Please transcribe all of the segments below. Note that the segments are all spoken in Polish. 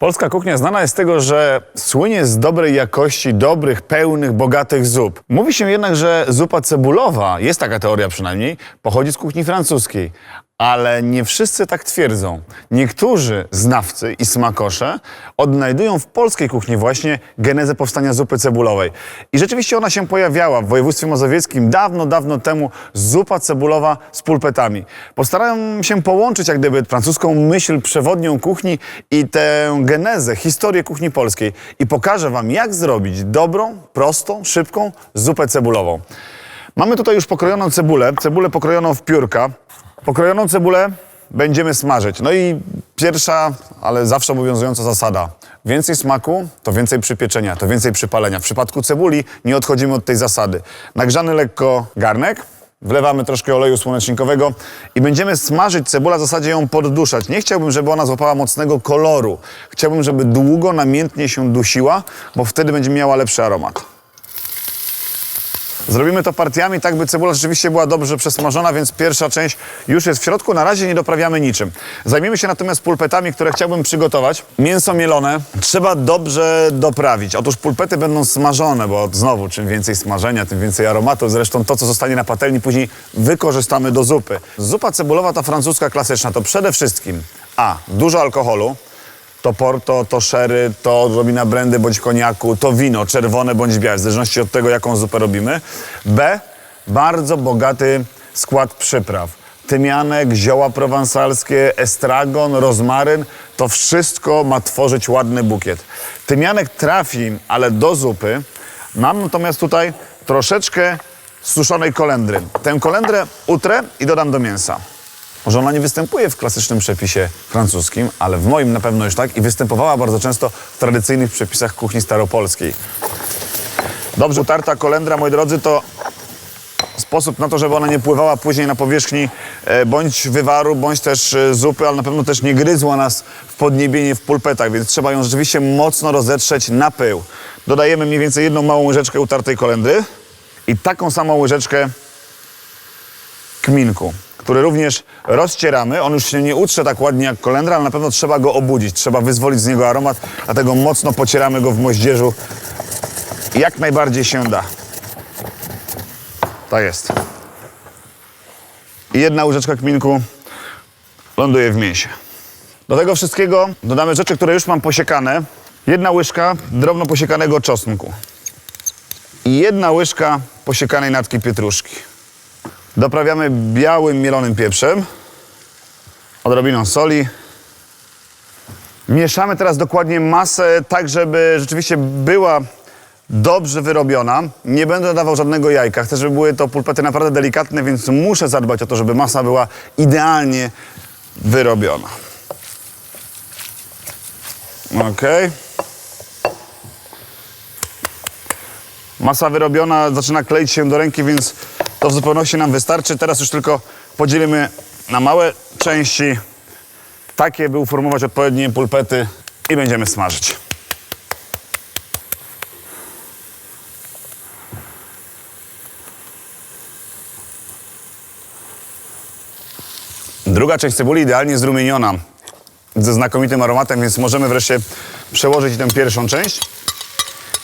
Polska kuchnia znana jest z tego, że słynie z dobrej jakości, dobrych, pełnych, bogatych zup. Mówi się jednak, że zupa cebulowa, jest taka teoria przynajmniej, pochodzi z kuchni francuskiej. Ale nie wszyscy tak twierdzą. Niektórzy znawcy i smakosze odnajdują w polskiej kuchni właśnie genezę powstania zupy cebulowej. I rzeczywiście ona się pojawiała w województwie mazowieckim dawno, dawno temu zupa cebulowa z pulpetami. Postaram się połączyć jak gdyby francuską myśl przewodnią kuchni i tę genezę, historię kuchni polskiej i pokażę wam jak zrobić dobrą, prostą, szybką zupę cebulową. Mamy tutaj już pokrojoną cebulę, cebulę pokrojoną w piórka. Pokrojoną cebulę będziemy smażyć. No i pierwsza, ale zawsze obowiązująca zasada. Więcej smaku, to więcej przypieczenia, to więcej przypalenia. W przypadku cebuli nie odchodzimy od tej zasady. Nagrzany lekko garnek, wlewamy troszkę oleju słonecznikowego i będziemy smażyć cebulę, w zasadzie ją podduszać. Nie chciałbym, żeby ona złapała mocnego koloru. Chciałbym, żeby długo, namiętnie się dusiła, bo wtedy będzie miała lepszy aromat. Zrobimy to partiami, tak by cebula rzeczywiście była dobrze przesmażona, więc pierwsza część już jest w środku. Na razie nie doprawiamy niczym. Zajmiemy się natomiast pulpetami, które chciałbym przygotować. Mięso mielone trzeba dobrze doprawić. Otóż pulpety będą smażone, bo znowu czym więcej smażenia, tym więcej aromatu. Zresztą to, co zostanie na patelni, później wykorzystamy do zupy. Zupa cebulowa, ta francuska klasyczna, to przede wszystkim A. Dużo alkoholu. To porto, to sherry, to odrobina brandy bądź koniaku, to wino, czerwone bądź białe, w zależności od tego, jaką zupę robimy. B. Bardzo bogaty skład przypraw. Tymianek, zioła prowansalskie, estragon, rozmaryn, to wszystko ma tworzyć ładny bukiet. Tymianek trafi, ale do zupy. Mam natomiast tutaj troszeczkę suszonej kolendry. Tę kolendrę utrę i dodam do mięsa. Może ona nie występuje w klasycznym przepisie francuskim, ale w moim na pewno już tak i występowała bardzo często w tradycyjnych przepisach kuchni staropolskiej. Dobrze utarta kolendra, moi drodzy, to sposób na to, żeby ona nie pływała później na powierzchni e, bądź wywaru, bądź też e, zupy, ale na pewno też nie gryzła nas w podniebienie w pulpetach, więc trzeba ją rzeczywiście mocno rozetrzeć na pył. Dodajemy mniej więcej jedną małą łyżeczkę utartej kolendry i taką samą łyżeczkę kminku, który również rozcieramy. On już się nie utrze tak ładnie jak kolendra, ale na pewno trzeba go obudzić, trzeba wyzwolić z niego aromat, dlatego mocno pocieramy go w moździerzu jak najbardziej się da. Tak jest. I jedna łyżeczka kminku ląduje w mięsie. Do tego wszystkiego dodamy rzeczy, które już mam posiekane. Jedna łyżka drobno posiekanego czosnku. I jedna łyżka posiekanej natki pietruszki. Doprawiamy białym mielonym pieprzem, odrobiną soli. Mieszamy teraz dokładnie masę, tak żeby rzeczywiście była dobrze wyrobiona. Nie będę dawał żadnego jajka. Chcę, żeby były to pulpety naprawdę delikatne, więc muszę zadbać o to, żeby masa była idealnie wyrobiona. Ok. Masa wyrobiona zaczyna kleić się do ręki, więc to w zupełności nam wystarczy. Teraz już tylko podzielimy na małe części, takie by uformować odpowiednie pulpety i będziemy smażyć. Druga część cebuli idealnie zrumieniona, ze znakomitym aromatem, więc możemy wreszcie przełożyć tę pierwszą część.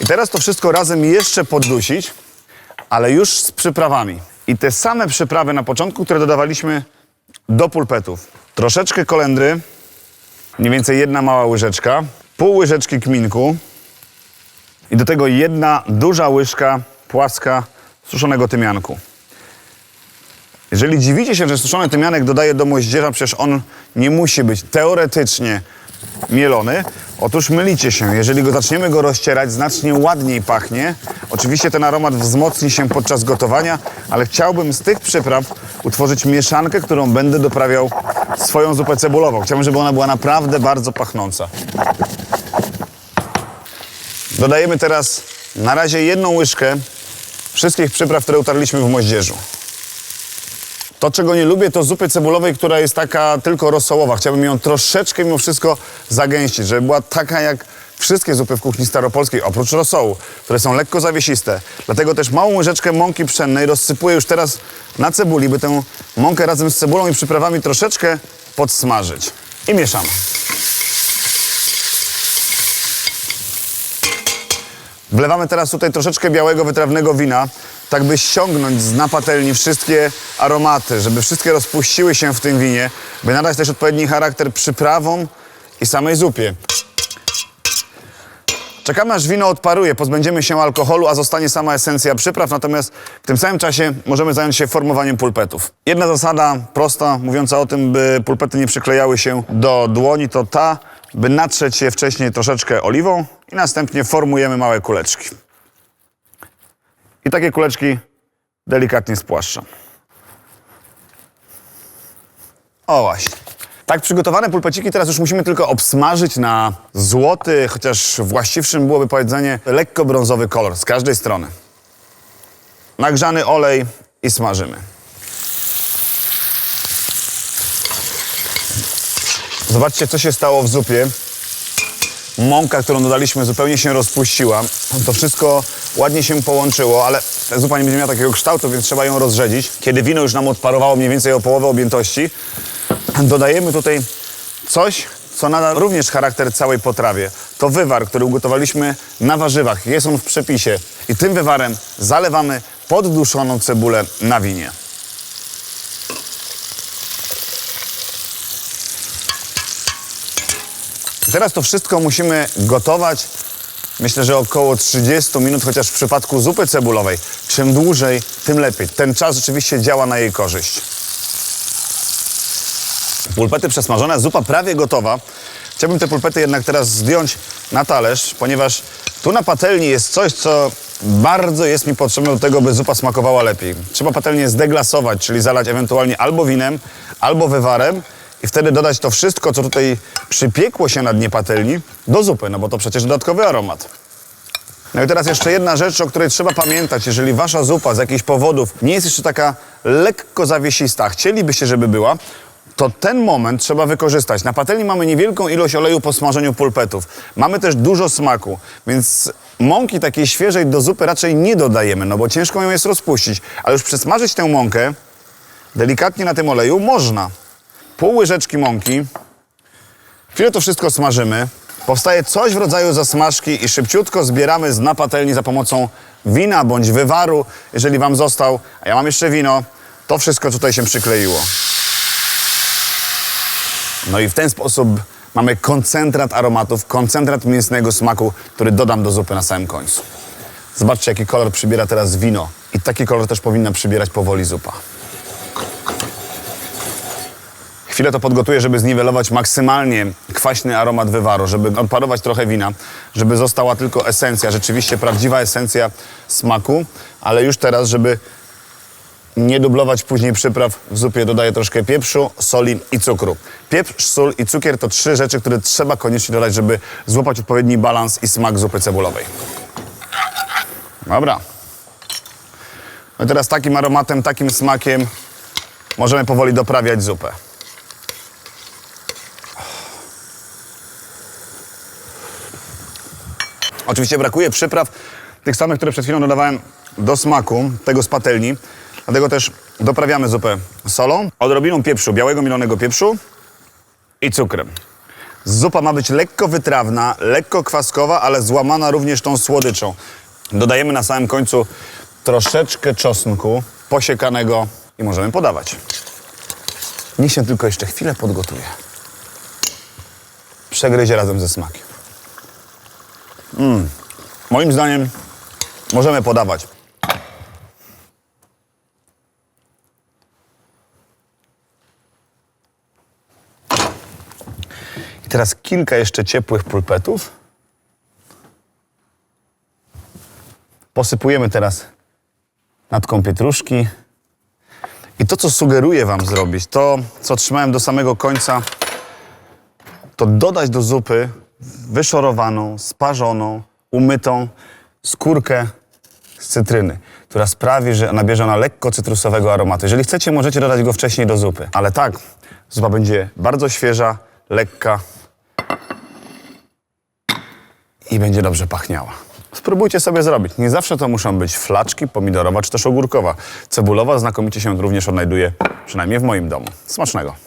I teraz to wszystko razem jeszcze poddusić, ale już z przyprawami. I te same przyprawy na początku, które dodawaliśmy do pulpetów. Troszeczkę kolendry, mniej więcej jedna mała łyżeczka, pół łyżeczki kminku i do tego jedna duża łyżka płaska suszonego tymianku. Jeżeli dziwicie się, że suszony tymianek dodaje do moździerza, przecież on nie musi być teoretycznie mielony. Otóż mylicie się. Jeżeli go zaczniemy go rozcierać, znacznie ładniej pachnie. Oczywiście ten aromat wzmocni się podczas gotowania, ale chciałbym z tych przypraw utworzyć mieszankę, którą będę doprawiał swoją zupę cebulową. Chciałbym, żeby ona była naprawdę bardzo pachnąca. Dodajemy teraz na razie jedną łyżkę wszystkich przypraw, które utarliśmy w moździerzu. To, czego nie lubię, to zupy cebulowej, która jest taka tylko rosołowa. Chciałbym ją troszeczkę mimo wszystko zagęścić, żeby była taka jak wszystkie zupy w kuchni staropolskiej, oprócz rosołu, które są lekko zawiesiste. Dlatego też małą łyżeczkę mąki pszennej rozsypuję już teraz na cebuli, by tę mąkę razem z cebulą i przyprawami troszeczkę podsmażyć. I mieszam. Wlewamy teraz tutaj troszeczkę białego, wytrawnego wina tak by ściągnąć z na patelni wszystkie aromaty, żeby wszystkie rozpuściły się w tym winie, by nadać też odpowiedni charakter przyprawom i samej zupie. Czekamy aż wino odparuje, pozbędziemy się alkoholu, a zostanie sama esencja przypraw, natomiast w tym samym czasie możemy zająć się formowaniem pulpetów. Jedna zasada prosta, mówiąca o tym, by pulpety nie przyklejały się do dłoni, to ta, by natrzeć je wcześniej troszeczkę oliwą i następnie formujemy małe kuleczki. I takie kuleczki delikatnie spłaszczam. O właśnie. Tak przygotowane pulpeciki teraz już musimy tylko obsmażyć na złoty, chociaż właściwszym byłoby powiedzenie lekko brązowy kolor z każdej strony. Nagrzany olej i smażymy. Zobaczcie, co się stało w zupie. Mąka, którą dodaliśmy, zupełnie się rozpuściła. To wszystko ładnie się połączyło, ale zupa nie będzie miała takiego kształtu, więc trzeba ją rozrzedzić. Kiedy wino już nam odparowało mniej więcej o połowę objętości, dodajemy tutaj coś, co nada również charakter całej potrawie. To wywar, który ugotowaliśmy na warzywach. Jest on w przepisie. I tym wywarem zalewamy podduszoną cebulę na winie. Teraz to wszystko musimy gotować. Myślę, że około 30 minut, chociaż w przypadku zupy cebulowej, czym dłużej, tym lepiej. Ten czas rzeczywiście działa na jej korzyść. Pulpety przesmażone, zupa prawie gotowa. Chciałbym te pulpety jednak teraz zdjąć na talerz, ponieważ tu na patelni jest coś, co bardzo jest mi potrzebne do tego, by zupa smakowała lepiej. Trzeba patelnię zdeglasować, czyli zalać ewentualnie albo winem, albo wywarem i wtedy dodać to wszystko, co tutaj przypiekło się na dnie patelni, do zupy, no bo to przecież dodatkowy aromat. No i teraz jeszcze jedna rzecz, o której trzeba pamiętać. Jeżeli wasza zupa z jakichś powodów nie jest jeszcze taka lekko zawiesista, chcielibyście, żeby była, to ten moment trzeba wykorzystać. Na patelni mamy niewielką ilość oleju po smażeniu pulpetów. Mamy też dużo smaku, więc mąki takiej świeżej do zupy raczej nie dodajemy, no bo ciężko ją jest rozpuścić. Ale już przesmażyć tę mąkę delikatnie na tym oleju można. Pół łyżeczki mąki. Chwilę to wszystko smażymy. Powstaje coś w rodzaju zasmażki i szybciutko zbieramy z na patelni za pomocą wina bądź wywaru, jeżeli wam został, a ja mam jeszcze wino, to wszystko tutaj się przykleiło. No i w ten sposób mamy koncentrat aromatów, koncentrat mięsnego smaku, który dodam do zupy na samym końcu. Zobaczcie, jaki kolor przybiera teraz wino. I taki kolor też powinna przybierać powoli zupa. Chwilę to podgotuję, żeby zniwelować maksymalnie kwaśny aromat wywaru, żeby odparować trochę wina, żeby została tylko esencja, rzeczywiście prawdziwa esencja smaku, ale już teraz, żeby nie dublować później przypraw, w zupie dodaję troszkę pieprzu, soli i cukru. Pieprz, sól i cukier to trzy rzeczy, które trzeba koniecznie dodać, żeby złapać odpowiedni balans i smak zupy cebulowej. Dobra. No i teraz takim aromatem, takim smakiem możemy powoli doprawiać zupę. Oczywiście brakuje przypraw, tych samych, które przed chwilą dodawałem do smaku tego z patelni. Dlatego też doprawiamy zupę solą, odrobiną pieprzu, białego mielonego pieprzu i cukrem. Zupa ma być lekko wytrawna, lekko kwaskowa, ale złamana również tą słodyczą. Dodajemy na samym końcu troszeczkę czosnku posiekanego i możemy podawać. Niech się tylko jeszcze chwilę podgotuje. Przegryzie razem ze smakiem. Mm. Moim zdaniem możemy podawać. I teraz kilka jeszcze ciepłych pulpetów. Posypujemy teraz natką pietruszki. I to, co sugeruję Wam zrobić, to, co trzymałem do samego końca, to dodać do zupy wyszorowaną, sparzoną, umytą skórkę z cytryny, która sprawi, że nabierze ona lekko cytrusowego aromatu. Jeżeli chcecie, możecie dodać go wcześniej do zupy. Ale tak, zupa będzie bardzo świeża, lekka i będzie dobrze pachniała. Spróbujcie sobie zrobić. Nie zawsze to muszą być flaczki pomidorowa czy też ogórkowa. Cebulowa znakomicie się również odnajduje, przynajmniej w moim domu. Smacznego.